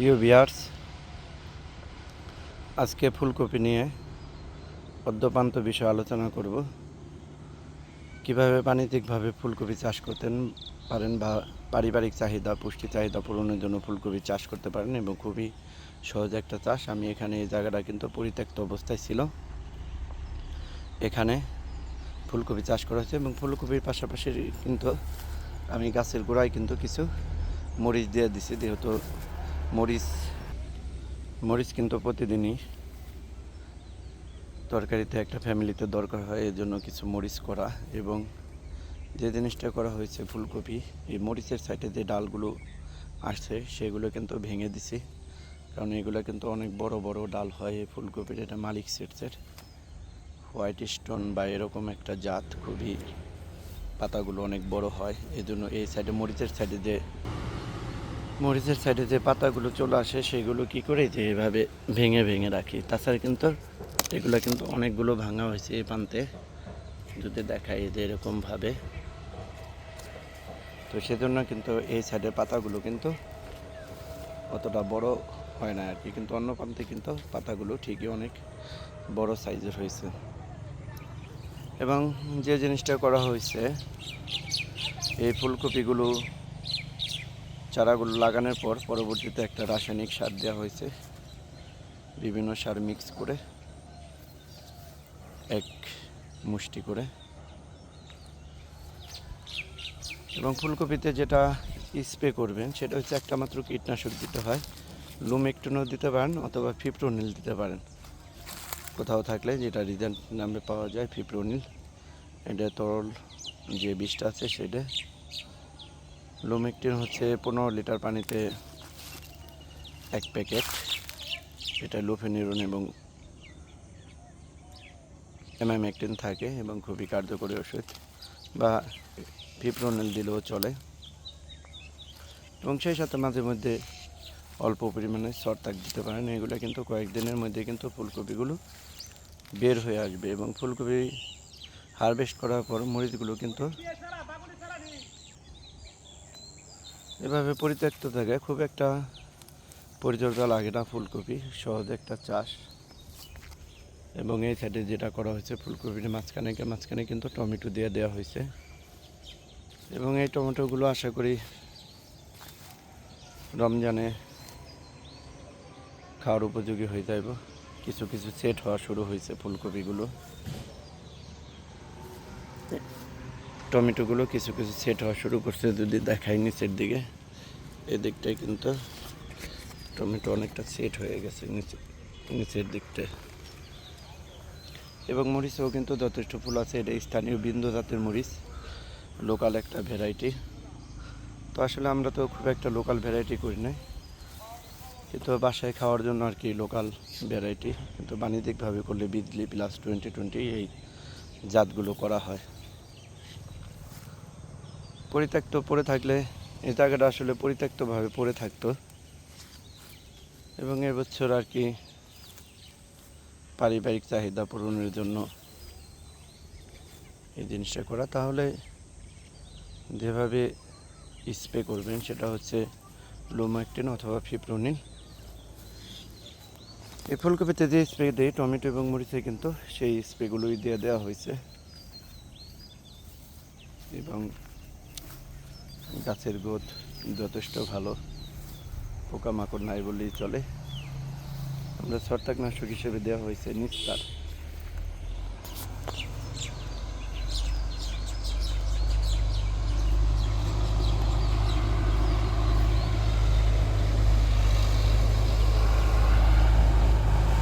প্রিয় বিয়ার্স, আজকে ফুলকপি নিয়ে অদ্যপান্ত বিষয়ে আলোচনা করব। কীভাবে বাণিজ্যিকভাবে ফুলকপি চাষ করতেন পারেন বা পারিবারিক চাহিদা, পুষ্টি চাহিদা পূরণের জন্য ফুলকপি চাষ করতে পারেন এবং খুবই সহজ একটা চাষ। আমি এখানে এই জায়গাটা কিন্তু পরিত্যক্ত অবস্থায় ছিল। এখানে ফুলকপি চাষ করা হয়েছে এবং ফুলকপির পাশাপাশি কিন্তু আমি গাছের গোড়ায় কিন্তু কিছু মরিচ দিয়ে দিছি, যেহেতু মরিচ মরিচ কিন্তু প্রতিদিনই তরকারিতে একটা ফ্যামিলিতে দরকার হয়, এর জন্য কিছু মরিচ করা এবং যে জিনিসটা করা হয়েছে ফুলকপি, এই মরিচের সাইডে যে ডালগুলো আসছে সেগুলো কিন্তু ভেঙে দিছি। কারণ এগুলো কিন্তু অনেক বড় বড় ডাল হয়, এই ফুলকপির এটা মালিক সেটসের হোয়াইট স্টোন বা এরকম একটা জাত খুবই পাতাগুলো অনেক বড় হয় এই জন্য এই সাইডে, মরিচের সাইডে যে মরিচের সাইডে যে পাতাগুলো চলে আসে, সেগুলো কি করে যে এভাবে ভেঙে ভেঙে রাখি? তাছাড়া কিন্তু এগুলো কিন্তু অনেকগুলো ভাঙা হয়েছে এই প্রান্তে। যদি দেখাই যে এরকমভাবে। তো সেজন্য কিন্তু এই সাইডের পাতাগুলো কিন্তু অতটা বড় হয় না আর কি কিন্তু অন্য প্রান্তে কিন্তু পাতাগুলো ঠিকই অনেক বড় সাইজের হয়েছে। এবং যে জিনিসটা করা হয়েছে, এই ফুলকপিগুলো চারাগুলো লাগানোর পর পরবর্তীতে একটা রাসায়নিক সার দেওয়া হয়েছে। বিভিন্ন সার মিক্স করে, এক মুষ্টি করে। এবং ফুলকপিতে যেটা স্প্রে করবেন, সেটা হচ্ছে একটা মাত্র কীটনাশক দিতে হয়। লুমেকটনও দিতে পারেন অথবা ফিপ্রোনিল দিতে পারেন। কোথাও থাকলে যেটা রিজেন্ট নামে পাওয়া যায় ফিপ্রোনিল এটা তরল যে বিষটা আছে, সেটা লুমেকটিন হচ্ছে পনেরো লিটার পানিতে এক প্যাকেট। এটা লুফেনিরন এবং এমাইমেকটিন থাকে এবং খুবই কার্যকরী ওষুধ বা ফিপ্রোনিল দিলেও চলে। এবং সেই সাথে মাঝে মধ্যে অল্প পরিমাণে সরতাক দিতে পারেন। এগুলো কিন্তু কয়েকদিনের মধ্যে কিন্তু ফুলকপিগুলো বের হয়ে আসবে এবং ফুলকপি হারভেস্ট করার পর মরিচগুলো কিন্তু এভাবে পরিত্যক্ত থাকে, খুব একটা পরিচর্যা লাগে না ফুলকপি, সহজ একটা চাষ। এবং এই সাইডে যেটা করা হয়েছে ফুলকপির মাঝখানে মাঝখানে কিন্তু টমেটো দিয়ে দেওয়া হয়েছে। এবং এই টমেটোগুলো আশা করি রমজানে খাওয়ার উপযোগী হয়ে যাইব। কিছু কিছু সেট হওয়া শুরু হয়েছে ফুলকপিগুলো। টমেটোগুলো কিছু কিছু সেট হওয়া শুরু করছে, যদি দেখাই নিচের দিকে। এদিকটায় কিন্তু টমেটো অনেকটা সেট হয়ে গেছে, নিচে, নিচের দিকটায়। এবং মরিচেও কিন্তু যথেষ্ট ফুল আছে, এটা স্থানীয় বিন্দু জাতের মরিচ, লোকাল একটা ভ্যারাইটি তো আসলে আমরা তো খুব একটা লোকাল ভ্যারাইটি করি না কিন্তু বাসায় খাওয়ার জন্য আর কি লোকাল ভ্যারাইটি কিন্তু বাণিজ্যিকভাবে করলে বিজলি প্লাস টোয়েন্টি টোয়েন্টি এই জাতগুলো করা হয়। পরিত্যক্ত পড়ে থাকলে এই জায়গাটা আসলে পরিত্যক্তভাবে পড়ে থাকতো। এবং এবছর আর কি পারিবারিক চাহিদা পূরণের জন্য এই জিনিসটা করা। তাহলে যেভাবে স্প্রে করবেন সেটা হচ্ছে লোমাকটিন অথবা ফিপ্রোনিন। এই ফুলকপিতে যে স্প্রে দেয়, টমেটো এবং মরিচে কিন্তু সেই স্প্রেগুলোই দিয়ে দেওয়া হয়েছে। এবং গাছের গোদ যথেষ্ট ভালো পোকামাকড় নাই বললেই চলে। আমরা ছত্রাকনাশক হিসেবে দেওয়া হয়েছে নিস্তার।